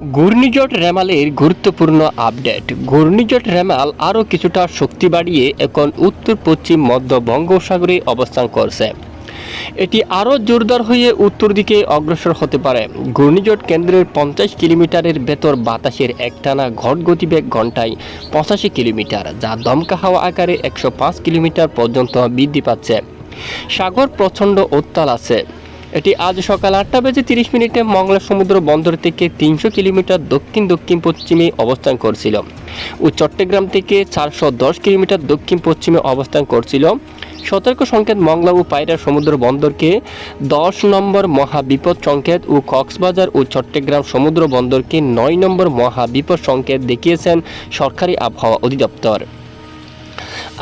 ঘূর্ণিঝড় রেমালের গুরুত্বপূর্ণ আপডেট। ঘূর্ণিঝড় রেমাল আরও কিছুটা শক্তি বাড়িয়ে এখন উত্তর, পশ্চিম, মধ্য বঙ্গোপসাগরে অবস্থান করছে। এটি আরও জোরদার হয়ে উত্তর দিকে অগ্রসর হতে পারে। ঘূর্ণিঝড় কেন্দ্রের পঞ্চাশ কিলোমিটারের ভেতর বাতাসের একটানা ঘট গতিবেগ ঘন্টায় পঁচাশি কিলোমিটার, যা দমকা হাওয়া আকারে একশো পাঁচ কিলোমিটার পর্যন্ত বৃদ্ধি পাচ্ছে। সাগর প্রচণ্ড উত্তাল আছে। এটি আজ সকাল আটটা বেজে তিরিশ মিনিটে মংলা সমুদ্র বন্দর থেকে তিনশো কিলোমিটার দক্ষিণ দক্ষিণ পশ্চিমে অবস্থান করছিল। ও চট্টগ্রাম থেকে চারশো দশ কিলোমিটার দক্ষিণ পশ্চিমে অবস্থান করছিল। সতর্ক সংকেত মংলা ও পায়রা সমুদ্র বন্দরকে দশ নম্বর মহা বিপদ সংকেত ও কক্সবাজার ও চট্টগ্রাম সমুদ্র বন্দরকে নয় নম্বর মহা বিপদ সংকেত দেখিয়েছেন সরকারি আবহাওয়া অধিদপ্তর।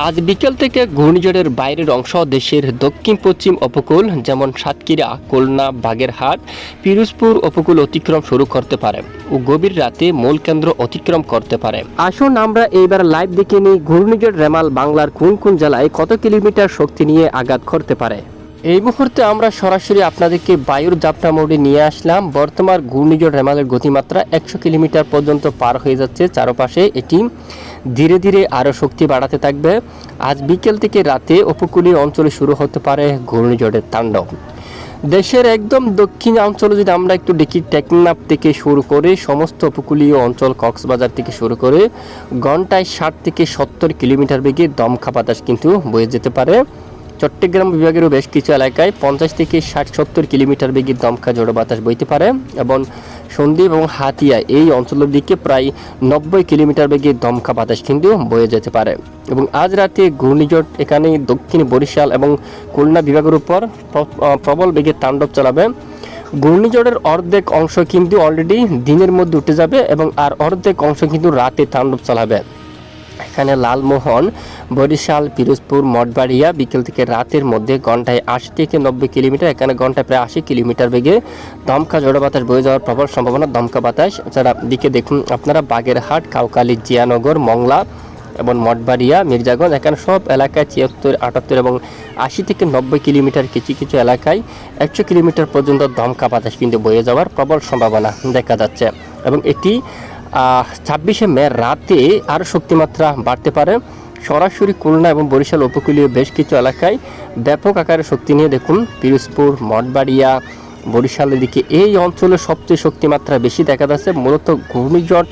আজ বিকেল থেকে ঘূর্ণিঝড়ের বাইরের অংশ দেশের দক্ষিণ পশ্চিম উপকূল, যেমন সাতক্ষীরা, খুলনা, বাগেরহাট, পিরুজপুর উপকূল অতিক্রম শুরু করতে পারে ও গভীর রাতে মূল কেন্দ্র অতিক্রম করতে পারে। আসুন আমরা এইবার লাইভ দেখে নিই ঘূর্ণিঝড় রেমাল বাংলার কোন কোন জেলায় কত কিলোমিটার শক্তি নিয়ে আঘাত করতে পারে। এই মুহূর্তে আমরা সরাসরি আপনাদেরকে বায়ুর জাপটা মোডে নিয়ে আসলাম। বর্তমান ঘূর্ণিঝড় রেমালের গতিমাত্রা একশো কিলোমিটার পর্যন্ত পার হয়ে যাচ্ছে চারপাশে। এটি ধীরে ধীরে আরও শক্তি বাড়াতে থাকবে। আজ বিকেল থেকে রাতে উপকূলীয় অঞ্চলে শুরু হতে পারে ঘূর্ণিঝড়ের তাণ্ডব। দেশের একদম দক্ষিণ অঞ্চলে যদি আমরা একটু দেখি, টেকনাফ থেকে শুরু করে সমস্ত উপকূলীয় অঞ্চল, কক্সবাজার থেকে শুরু করে ঘন্টায় ষাট থেকে সত্তর কিলোমিটার বেগে দমকা বাতাস কিন্তু বয়ে যেতে পারে। চট্টগ্রাম বিভাগেরও বেশ কিছু এলাকায় পঞ্চাশ থেকে ষাট সত্তর কিলোমিটার বেগে দমকা ঝোড়ো বাতাস বইতে পারে এবং সন্দ্বীপ এবং হাতিয়া এই অঞ্চলের দিকে প্রায় নব্বই কিলোমিটার বেগে দমকা বাতাস কিন্তু বয়ে যেতে পারে। এবং আজ রাতে ঘূর্ণিঝড় এখানে দক্ষিণ বরিশাল এবং খুলনা বিভাগের উপর প্র- প্রবল বেগে তাণ্ডব চালাবে। ঘূর্ণিঝড়ের অর্ধেক অংশ কিন্তু অলরেডি দিনের মধ্যে উঠে যাবে এবং আর অর্ধেক অংশ কিন্তু রাতে তাণ্ডব চালাবে। এখানে লালমোহন, বরিশাল, পিরোজপুর, মঠবাড়িয়া বিকেল থেকে রাতের মধ্যে ঘন্টায় আশি থেকে নব্বই কিলোমিটার, এখানে ঘন্টায় প্রায় আশি কিলোমিটার বেগে দমকা ঝড়ো বাতাস বয়ে যাওয়ার প্রবল সম্ভাবনা দমকা বাতাস। এছাড়া দিকে দেখুন আপনারা বাগেরহাট, কাউকালি, জিয়ানগর, মংলা এবং মঠবাড়িয়া, মির্জাগঞ্জ, এখানে সব এলাকায় ছিয়াত্তর, আটাত্তর এবং আশি থেকে নব্বই কিলোমিটার কিছু কিছু এলাকায় একশো কিলোমিটার পর্যন্ত দমকা বাতাস কিন্তু বয়ে যাওয়ার প্রবল সম্ভাবনা দেখা যাচ্ছে। এবং এটি ছাব্বিশে মে রাতে আরও শক্তিমাত্রা বাড়তে পারে। সরাসরি খুলনা এবং বরিশাল উপকূলীয় বেশ কিছু এলাকায় ব্যাপক আকারে শক্তি নিয়ে দেখুন, পিরোজপুর, মঠবাড়িয়া, বরিশালের দিকে। এই অঞ্চলে সবচেয়ে শক্তিমাত্রা বেশি দেখা যাচ্ছে, মূলত ঘূর্ণিঝড়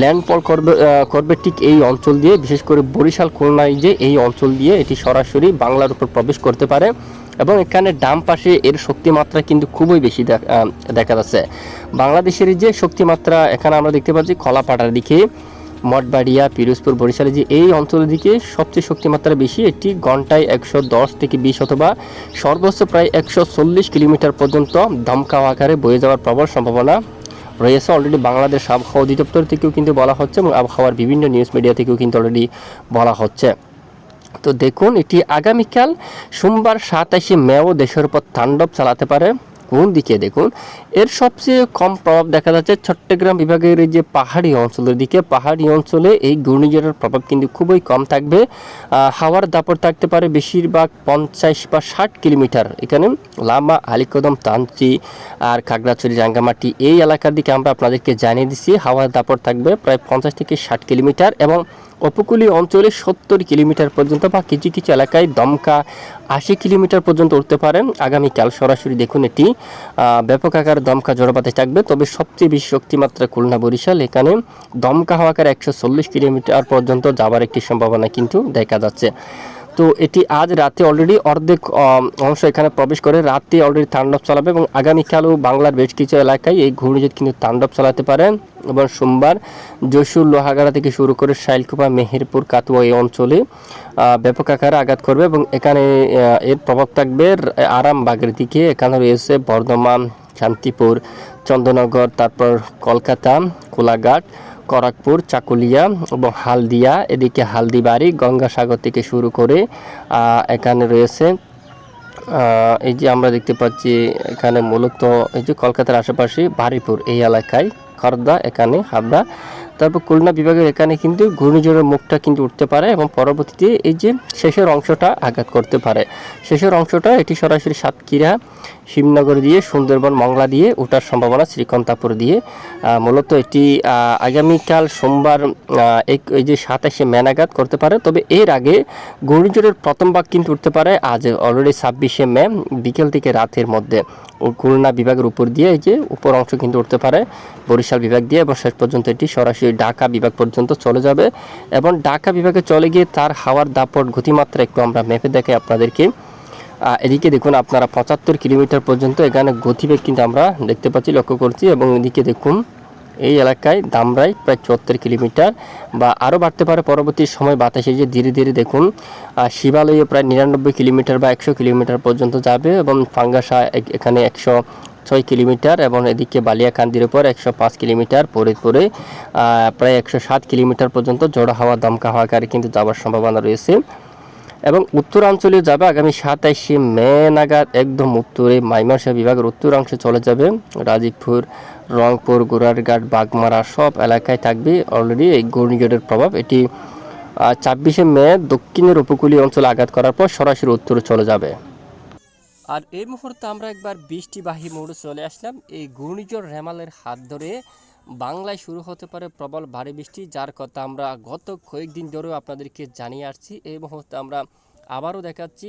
ল্যান্ডফল করবে করবে ঠিক এই অঞ্চল দিয়ে। বিশেষ করে বরিশাল, খুলনায় যে এই অঞ্চল দিয়ে এটি সরাসরি বাংলার উপর প্রবেশ করতে পারে। এবং এখানে ডাম পাশে এর শক্তিমাত্রা কিন্তু খুবই বেশি দেখ- যাচ্ছে। বাংলাদেশের যে শক্তিমাত্রা, এখানে আমরা দেখতে পাচ্ছি কলাপাড়ার দিকে, মঠবাড়িয়া, পিরোজপুর বরিশালে যে এই অঞ্চলের দিকে সবচেয়ে শক্তিমাত্রা বেশি, এটি ঘন্টায় একশো দশ থেকে বিশ অথবা সর্বোচ্চ প্রায় একশো চল্লিশ কিলোমিটার পর্যন্ত দমকা আকারে বয়ে যাওয়ার প্রবল সম্ভাবনা রয়েছে। অলরেডি বাংলাদেশ আবহাওয়া অধিদপ্তর থেকেও কিন্তু বলা হচ্ছে এবং আবহাওয়ার বিভিন্ন নিউজ মিডিয়া থেকেও কিন্তু অলরেডি বলা হচ্ছে। তো দেখুন, এটি আগামীকাল সোমবার সাতাশে মেও দেশের উপর তাণ্ডব চালাতে পারে। কোন দিকে দেখুন, এর সবচেয়ে কম প্রভাব দেখা যাচ্ছে চট্টগ্রাম বিভাগের এই যে পাহাড়ি অঞ্চলের দিকে। পাহাড়ি অঞ্চলে এই ঘূর্ণিঝড়ের প্রভাব কিন্তু খুবই কম থাকবে। হাওয়ার দাপট থাকতে পারে বেশিরভাগ পঞ্চাশ বা ষাট কিলোমিটার। এখানে লামা, আলিকদম তান্ত্রি আর খাগড়াছড়ি রাঙ্গামাটি এই এলাকার দিকে আমরা আপনাদেরকে জানিয়ে দিচ্ছি, হাওয়ার দাপট থাকবে প্রায় পঞ্চাশ থেকে ষাট কিলোমিটার এবং উপকূলীয় অঞ্চলে সত্তর কিলোমিটার পর্যন্ত বা কিছু কিছু এলাকায় দমকা আশি কিলোমিটার পর্যন্ত উঠতে পারে। আগামীকাল সরাসরি দেখুন এটি। ব্যাপক আকার দমকা জড়পাতে থাকবে, তবে সবচেয়ে বেশি শক্তিমাত্রা খুলনা বরিশাল। এখানে দমকা হওয়াকার একশো চল্লিশ কিলোমিটার পর্যন্ত যাওয়ার একটি সম্ভাবনা কিন্তু দেখা যাচ্ছে। তো এটি আজ রাতে অলরেডি অর্ধেক অংশ এখানে প্রবেশ করে। রাতে অলরেডি তাণ্ডব চালাবে এবং আগামীকালও বাংলার বেশ কিছু এলাকায় এই ঘূর্ণিঝড় কিন্তু তাণ্ডব চালাতে পারে। এবং সোমবার যশোর লোহাগাড়া থেকে শুরু করে শাইলকুপা, মেহেরপুর, কাতুয়া এই অঞ্চলে ব্যাপক আকারে আঘাত করবে এবং এখানে এর প্রভাব থাকবে আরামবাগের দিকে। এখানে রয়েছে বর্ধমান, শান্তিপুর, চন্দ্রনগর, তারপর কলকাতা, কোলাঘাট খড়গপুর চাকুলিয়া এবং হালদিয়া। এদিকে হালদিবাড়ি, গঙ্গাসাগর থেকে শুরু করে এখানে রয়েছে এই যে আমরা দেখতে পাচ্ছি এখানে মূলত এই যে কলকাতার আশেপাশে বারিপুর এই এলাকায় খর্দা, এখানে হাবড়া। তারপর খুলনা বিভাগের এখানে কিন্তু ঘূর্ণিঝড়ের মুখটা কিন্তু উঠতে পারে এবং পরবর্তীতে এই যে শেষের অংশটা আঘাত করতে পারে। শেষের অংশটা এটি সরাসরি সাতক্ষীরা, শিবনগর দিয়ে, সুন্দরবন, মংলা দিয়ে ওঠার সম্ভাবনা শ্রীকন্তাপুর দিয়ে। মূলত এটি আগামীকাল সোমবার এক- এই যে সাতাশে মেনাঘাত করতে পারে। তবে এর আগে ঘূর্ণিঝড়ের প্রথম ভাগ কিন্তু উঠতে পারে আজ অলরেডি ছাব্বিশে মে, বিকেল থেকে রাতের মধ্যে। খুলনা বিভাগের উপর দিয়ে এই যে উপর অংশ কিন্তু উঠতে পারে, বরিশাল বিভাগ দিয়ে এবং শেষ পর্যন্ত এটি সরাসরি ঢাকা বিভাগ পর্যন্ত চলে যাবে এবং ঢাকা বিভাগে চলে গিয়ে তার হাওয়ার দাপট গতিমাত্রা একটু আমরা মেপে দেখে আপনাদেরকে। এদিকে দেখুন আপনারা পঁচাত্তর কিলোমিটার পর্যন্ত এখানে গতিবেগ কিন্তু আমরা দেখতে পাচ্ছি, লক্ষ্য করছি এবং এদিকে দেখুন এই এলাকায় দামরাই প্রায় চুয়াত্তর কিলোমিটার বা আরও বাড়তে পারে পরবর্তী সময় বাতাসে যে ধীরে ধীরে দেখুন শিবালয়ে প্রায় নিরানব্বই কিলোমিটার বা একশো কিলোমিটার পর্যন্ত যাবে এবং ফাঙ্গাসা এখানে একশো ছয় কিলোমিটার এবং এদিকে বালিয়াকান্দির উপর একশো পাঁচ কিলোমিটার পরে পরে প্রায় একশো সাত কিলোমিটার পর্যন্ত জড়ো হাওয়া, দমকা হাওয়াকারে কিন্তু যাওয়ার সম্ভাবনা রয়েছে। এবং উত্তরাঞ্চলে যাবে আগামী সাতাইশে মে নাগাদ, একদম উত্তরে মাইমারশা বিভাগের উত্তরাংশে চলে যাবে। রাজীবপুর, রংপুর গোড়ারঘাট বাগমারা সব এলাকায় থাকবে। অলরেডি এই ঘূর্ণিঝড়ের প্রভাব, এটি ছাব্বিশে মে দক্ষিণের উপকূলীয় অঞ্চলে আঘাত করার পর সরাসরি উত্তরে চলে যাবে। আর এই মুহূর্তে আমরা একবার বৃষ্টিবাহী মোড়ে চলে আসলাম। এই ঘূর্ণিঝড় রেমালের হাত ধরে বাংলায় শুরু হতে পারে প্রবল ভারী বৃষ্টি, যার কথা আমরা গত কয়েকদিন ধরেও আপনাদেরকে জানিয়ে আসছি। এই মুহূর্তে আমরা আবারও দেখাচ্ছি।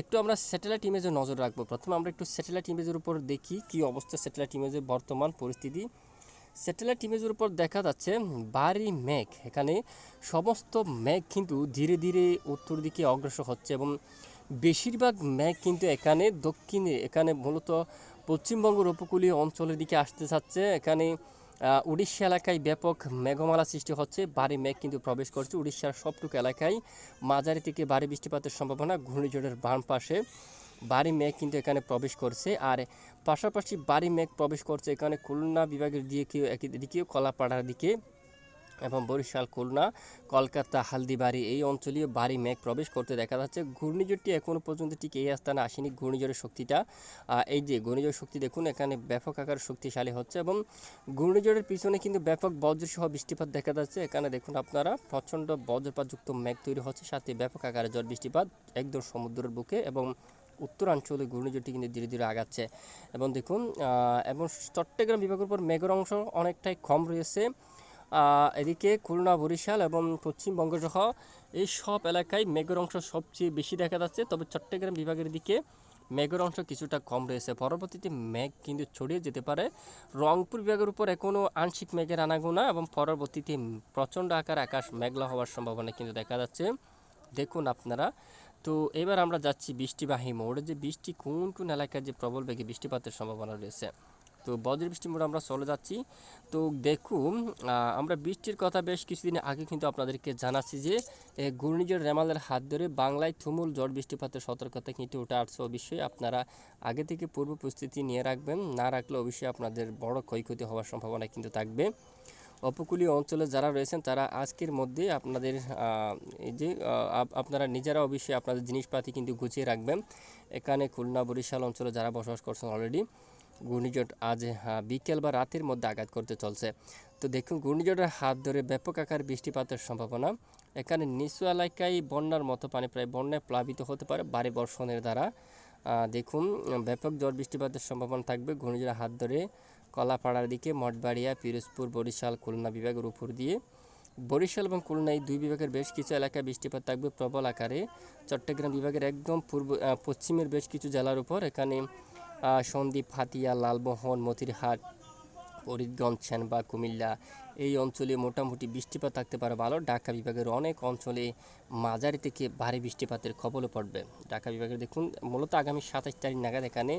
একটু আমরা স্যাটেলাইট ইমেজে নজর রাখব। প্রথমে আমরা একটু স্যাটেলাইট ইমেজের উপর দেখি কি অবস্থা স্যাটেলাইট ইমেজের বর্তমান পরিস্থিতি। স্যাটেলাইট ইমেজের উপর দেখা যাচ্ছে ভারী মেঘ। এখানে সমস্ত মেঘ কিন্তু ধীরে ধীরে উত্তর দিকে অগ্রসর হচ্ছে এবং বেশিরভাগ মেঘ কিন্তু এখানে দক্ষিণে, এখানে মূলত পশ্চিমবঙ্গের উপকূলীয় অঞ্চলের দিকে আসতে চাচ্ছে এখানে উড়িষ্যা এলাকায় ব্যাপক মেঘমালা সৃষ্টি হচ্ছে, ভারী মেঘ কিন্তু প্রবেশ করছে উড়িষ্যার সবটুকু এলাকায়। মাঝারি থেকে ভারী বৃষ্টিপাতের সম্ভাবনা ঘূর্ণিঝড়ের বাম পাশে। ভারী মেঘ কিন্তু এখানে প্রবেশ করছে আর পাশাপাশি ভারী মেঘ প্রবেশ করছে এখানে খুলনা বিভাগের দিকে এদিকেও কলাপাড়ার দিকে। এবং বরিশাল, খুলনা, কলকাতা, হালদিবাড়ি এই অঞ্চলীয় ভারী মেঘ প্রবেশ করতে দেখা যাচ্ছে। ঘূর্ণিঝড়টি এখনও পর্যন্ত ঠিক এই স্থানে আসেনি। ঘূর্ণিঝড়ের শক্তিটা এই যে ঘূর্ণিঝড় শক্তি দেখুন, এখানে ব্যাপক আকার শক্তিশালী হচ্ছে এবং ঘূর্ণিঝড়ের পিছনে কিন্তু ব্যাপক বজ্রসহ বৃষ্টিপাত দেখা যাচ্ছে। এখানে দেখুন আপনারা, প্রচণ্ড বজ্রপাতযুক্ত মেঘ তৈরি হচ্ছে, সাথে ব্যাপক আকারে ঝড় বৃষ্টিপাত একদম সমুদ্রের বুকে এবং উত্তরাঞ্চলে ঘূর্ণিঝড়টি কিন্তু ধীরে ধীরে আগাচ্ছে। এবং দেখুন এবং চট্টগ্রাম বিভাগের উপর মেঘের অংশ অনেকটাই কম রয়েছে। এদিকে খুলনা, বরিশাল এবং পশ্চিমবঙ্গ সহ এই সব এলাকায় মেঘের অংশ সবচেয়ে বেশি দেখা যাচ্ছে। তবে চট্টগ্রাম বিভাগের দিকে মেঘের অংশ কিছুটা কম রয়েছে। পরবর্তীতে মেঘ কিন্তু ছড়িয়ে যেতে পারে। রংপুর বিভাগের উপর এখনও আংশিক মেঘের আনাগোনা এবং পরবর্তীতে প্রচণ্ড আকার আকাশ মেঘলা হওয়ার সম্ভাবনা কিন্তু দেখা যাচ্ছে। দেখুন আপনারা। তো এবার আমরা যাচ্ছি বৃষ্টিবাহী মোড়ে। যে বৃষ্টি কোন কোন এলাকায় যে প্রবল বেগে বৃষ্টিপাতের সম্ভাবনা রয়েছে? তো বজ্র বৃষ্টি মোড়ে আমরা চলে যাচ্ছি। তো দেখুন আমরা বৃষ্টির কথা বেশ কিছুদিন আগে কিন্তু আপনাদেরকে জানাচ্ছি যে ঘূর্ণিঝড় রেমালের হাত ধরে বাংলায় তুমুল ঝড় বৃষ্টিপাতের সতর্কতা কিন্তু উঠে আসছে। অবশ্যই আপনারা আগে থেকে পূর্ব প্রস্তুতি নিয়ে রাখবেন, না রাখলে অবশ্যই আপনাদের বড় ক্ষয়ক্ষতি হওয়ার সম্ভাবনা কিন্তু থাকবে। উপকূলীয় অঞ্চলে যারা রয়েছেন, তারা আজকের মধ্যে আপনাদের এই যে আপ- আপনারা নিজেরা অবশ্যই আপনাদের জিনিসপাতি কিন্তু গুছিয়ে রাখবেন। এখানে খুলনা, বরিশাল অঞ্চলে যারা বসবাস করছেন অলরেডি ঘূর্ণিঝড় আজ বিকেল বা রাতের মধ্যে আঘাত করতে চলছে। তো দেখুন, ঘূর্ণিঝড়ের হাত ধরে ব্যাপক আকার বৃষ্টিপাতের সম্ভাবনা। এখানে নিচু এলাকায় বন্যার মতো পানি প্রায় বন্যায় প্লাবিত হতে পারে ভারী বর্ষণের দ্বারা। দেখুন, ব্যাপক ঝড় বৃষ্টিপাতের সম্ভাবনা থাকবে ঘূর্ণিঝড়ের হাত ধরে কলাপাড়ার দিকে, মঠবাড়িয়া, পিরোজপুর, বরিশাল, খুলনা বিভাগের উপর দিয়ে। বরিশাল এবং খুলনা এই দুই বিভাগের বেশ কিছু এলাকায় বৃষ্টিপাত থাকবে প্রবল আকারে। চট্টগ্রাম বিভাগের একদম পূর্ব পশ্চিমের বেশ কিছু জেলার উপর এখানে আহ, সন্দ্বীপ হাতিয়া লালমোহন মতিরহাট। ফরিদগঞ্জ সেনবা কুমিল্লা এই অঞ্চলে মোটামুটি বৃষ্টিপাত থাকতে পারে। ভালো, ঢাকা বিভাগের অনেক অঞ্চলে মাঝারি থেকে ভারী বৃষ্টিপাতের খবরও পড়বে। ঢাকা বিভাগের দেখুন, মূলত আগামী সাতাশ তারিখ নাগাদ এখানে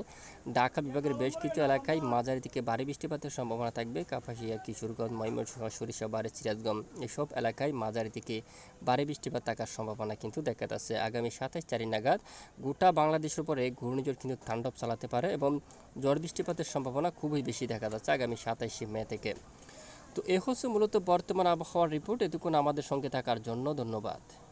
ঢাকা বিভাগের বেশ কিছু এলাকায় মাঝারি থেকে ভারী বৃষ্টিপাতের সম্ভাবনা থাকবে। কাপাসিয়া, কিশোরগঞ্জ, ময়মনসিংহ, সরিষা, বাড়ি, সিরাজগঞ্জ এসব এলাকায় মাঝারি থেকে ভারী বৃষ্টিপাত থাকার সম্ভাবনা কিন্তু দেখা যাচ্ছে। আগামী সাতাশ তারিখ নাগাদ গোটা বাংলাদেশের উপরে ঘূর্ণিঝড় কিন্তু তাণ্ডব চালাতে পারে এবং ঝড় বৃষ্টিপাতের সম্ভাবনা খুবই বেশি দেখা যাচ্ছে। আগামী সাতাশে মে থেকে। তো এ হচ্ছে মূলত বর্তমান আবহাওয়ার রিপোর্ট এতক্ষণ আমাদের সঙ্গে থাকার জন্য ধন্যবাদ।